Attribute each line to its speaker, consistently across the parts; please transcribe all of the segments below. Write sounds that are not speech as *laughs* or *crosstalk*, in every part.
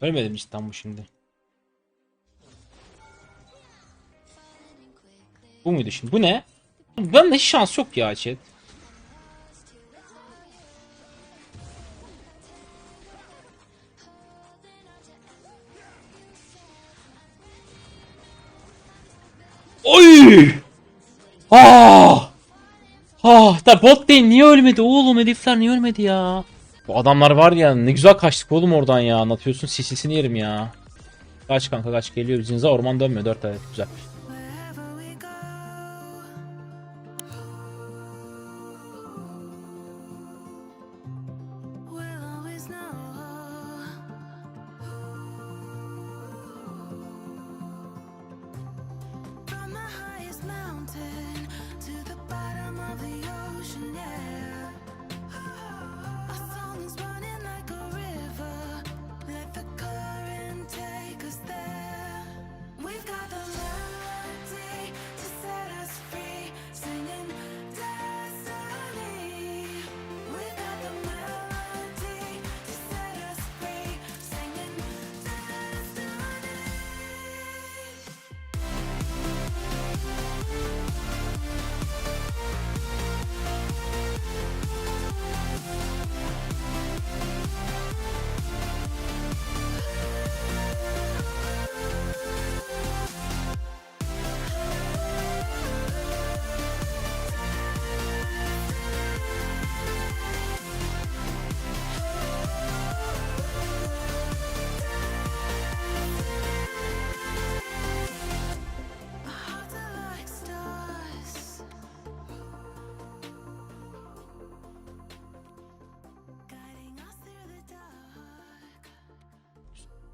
Speaker 1: Ölmedim bu şimdi. Bu muydu şimdi? Bu ne? Ben de hiç şans yok ya chat. Ah! Ah, da bot değil niye ölmedi oğlum herifler niye ölmedi ya? Bu adamlar var ya ne güzel kaçtık oğlum oradan ya anlatıyorsun sisisini yerim ya. Kaç kanka kaç geliyor Zinza orman dönmüyor 4 evet güzel.
Speaker 2: Mountain to the bottom of the ocean, yeah.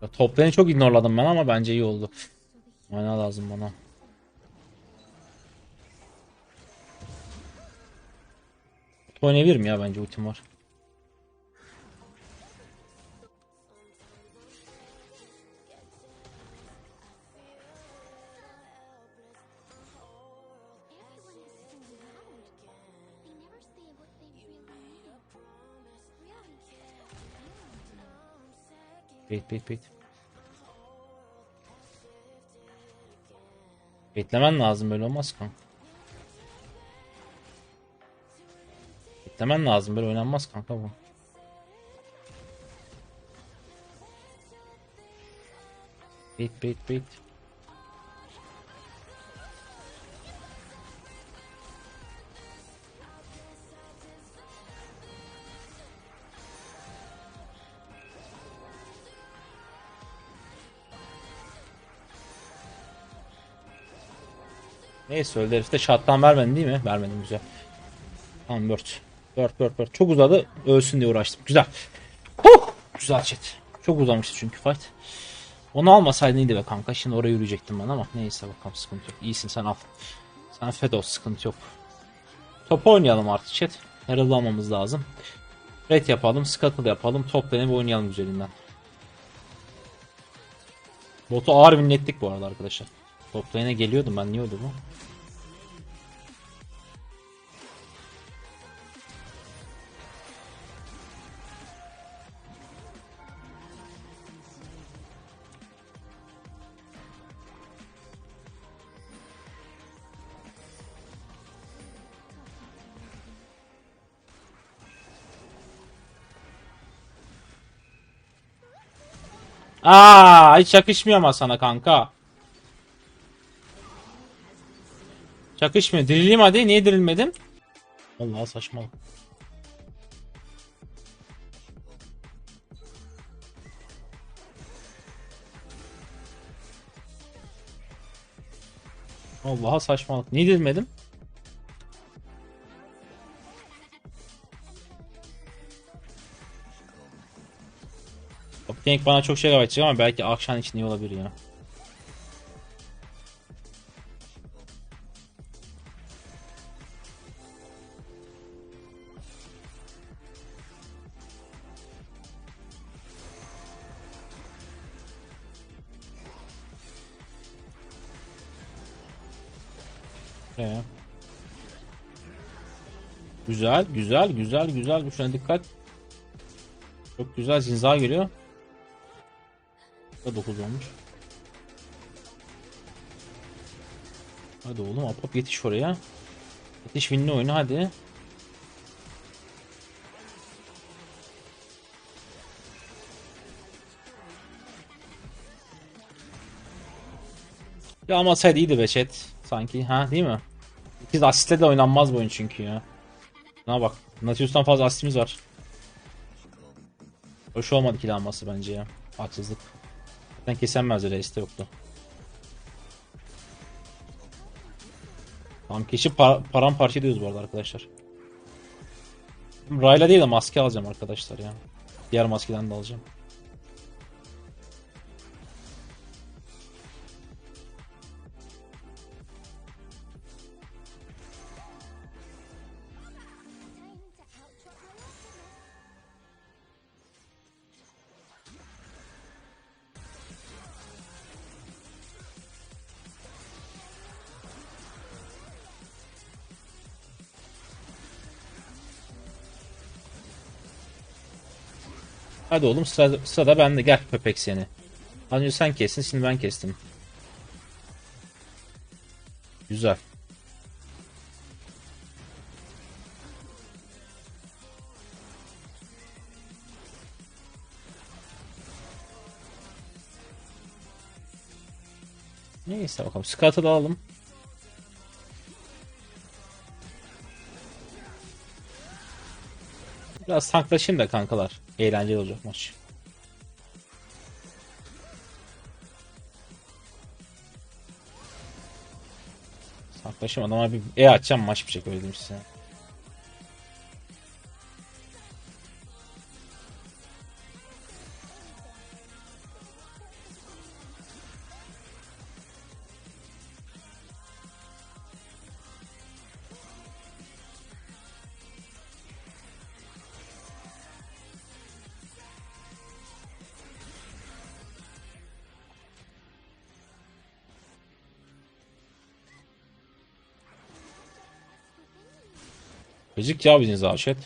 Speaker 1: Ya top lane'i çok ignorladım ben ama bence iyi oldu. Mana lazım bana. Oynayabilirim ya bence ultim var.
Speaker 3: Really?
Speaker 1: Bait bait bait. Beklemen lazım böyle olmaz kanka. Beklemen lazım böyle oynanmaz kanka bu. Bait bait bait. Neyse öldü herif de shot'tan vermedin değil mi? Vermedim güzel. Tamam Bird. Bird Bird Bird. Çok uzadı. Ölsün diye uğraştım. Güzel. Huh! Güzel chat. Çok uzamıştı çünkü fight. Onu almasaydın iyiydi be kanka. Şimdi oraya yürüyecektim ben ama. Neyse bakalım sıkıntı yok. İyisin sen al. Sen fed ol sıkıntı yok. Top oynayalım artık chat. Herald almamız lazım. Red yapalım. Scuttle yapalım. Top lane'e bir oynayalım güzelinden. Botu ağır winlettik bu arada arkadaşlar. Top lane'e geliyordum ben. Niye oldu bu? Aa, hiç yakışmıyor ama sana kanka. Yakışmıyor. Dirileyim hadi. Niye dirilmedim? Allah saçmalık. Allah'a saçmalık. Niye dirilmedim? Tank bana çok şey kaybedecek ama belki akşam için iyi olabilir ya. Güzel, güzel, güzel, güzel. Şuna dikkat. Çok güzel zinza geliyor. Da 9 olmuş. Hadi oğlum hop yetiş oraya. Yetiş winli oyunu hadi. Ya almasaydı iyiydi be chat. Sanki ha değil mi? Biz asistle de oynanmaz bu oyun çünkü ya. Ne bak. Natius'tan fazla asistimiz var. Hoş olmadı kill alması bence ya. Haksızlık. Zaten kesemez reis de yoktu. Tam keşi par paramparça ediyoruz bu arada arkadaşlar. Rayla değil de maske alacağım arkadaşlar ya. Diğer maskeden de alacağım. Hadi oğlum sıra, sırada bende gel köpek seni. Az önce sen kestin şimdi ben kestim. Güzel. Neyse bakalım. Scout'ı da alalım. Biraz tanklaşayım da kankalar. Eğlenceli olacak maç. Tanklaşayım adama bir E açacağım maç bir öyle diyeyim size. Gıcık ya bizim zavşet.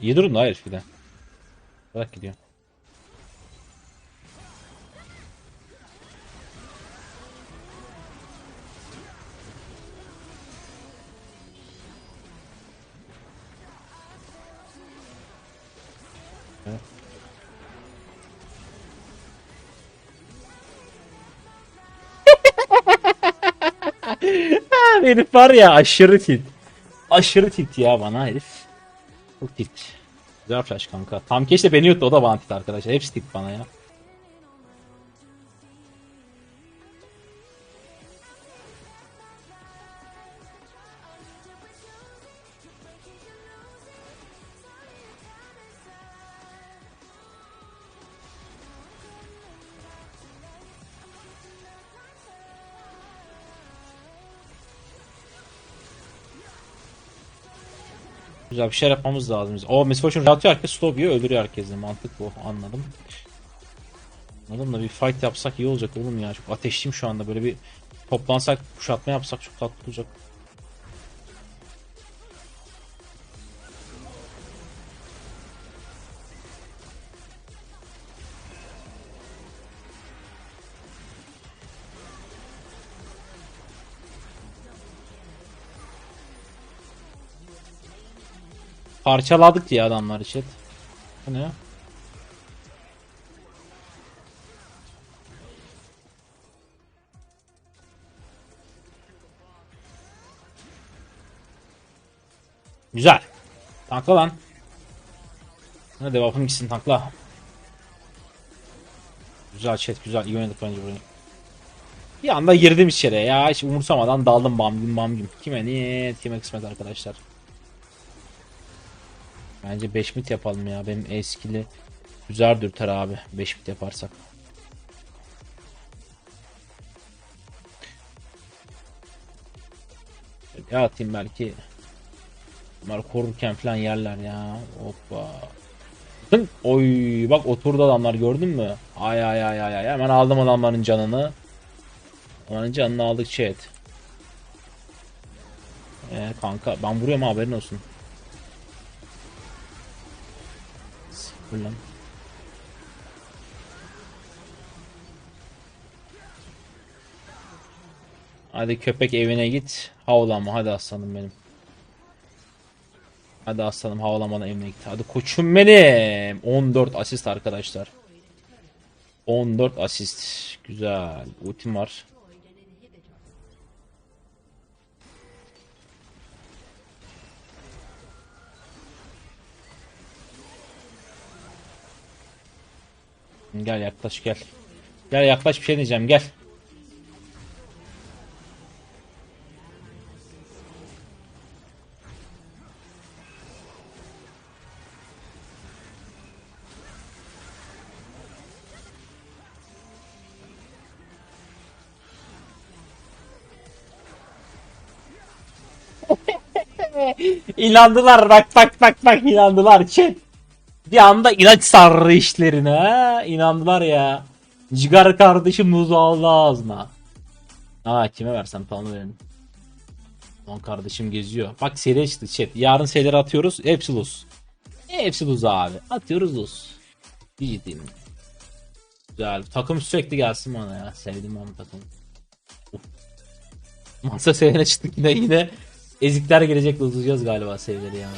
Speaker 1: İyi durumda herif bir de. Bırak gidiyor. *laughs* Evet. Herif var ya aşırı tilt. Aşırı tilt ya bana herif. Çok tilt. Güzel flash kanka. Tam keşke beni yuttu o da bana tilt arkadaşlar. Hepsi tilt bana ya. Güzel bir şey yapmamız lazım. O Miss Fortune atıyor herkes slow yiyor öldürüyor herkesi. Mantık bu anladım. Anladım da bir fight yapsak iyi olacak oğlum ya. Çok ateşliyim şu anda. Böyle bir toplansak kuşatma yapsak çok tatlı olacak. Parçaladık diye adamlar chat. Ne? Güzel. Tankla lan. Hadi devamım gitsin tankla. Güzel chat güzel iyi oynadık bence burayı. Bir anda girdim içeri ya hiç umursamadan daldım bam güm bam güm. Kime niyet kime kısmet arkadaşlar. Bence 5 mit yapalım ya. Benim eskili güzel dürter abi. 5 mit yaparsak. Ya atayım belki. Bunlar korurken falan yerler ya. Hoppa. Oy bak oturdu adamlar gördün mü? Ay ay ay ay ay. Hemen aldım adamların canını. Adamların canını aldık chat. Ee, kanka ben vuruyorum haberin olsun. Sıfır lan. Hadi köpek evine git. Havlama hadi aslanım benim. Hadi aslanım havalamadan evine git. Hadi koçum benim. 14 asist arkadaşlar. 14 asist. Güzel. Ultim var. Gel yaklaş gel. Gel yaklaş bir şey diyeceğim gel. *laughs* İnandılar bak bak bak bak inandılar chat. Bir anda ilaç sarrı işlerine ha. İnandılar ya. Cigar kardeşim muzu aldı ağzına. Aa kime versem tamam verin. Lan kardeşim geziyor. Bak seri çıktı chat. Yarın serileri atıyoruz. Hepsi luz. Hepsi luz abi. Atıyoruz luz. Ciddiyim. Güzel. Takım sürekli gelsin bana ya. Sevdim ben bu takımı. Of. Masa sevene çıktık yine yine. Ezikler gelecek hızlayacağız galiba seviyeleri yani.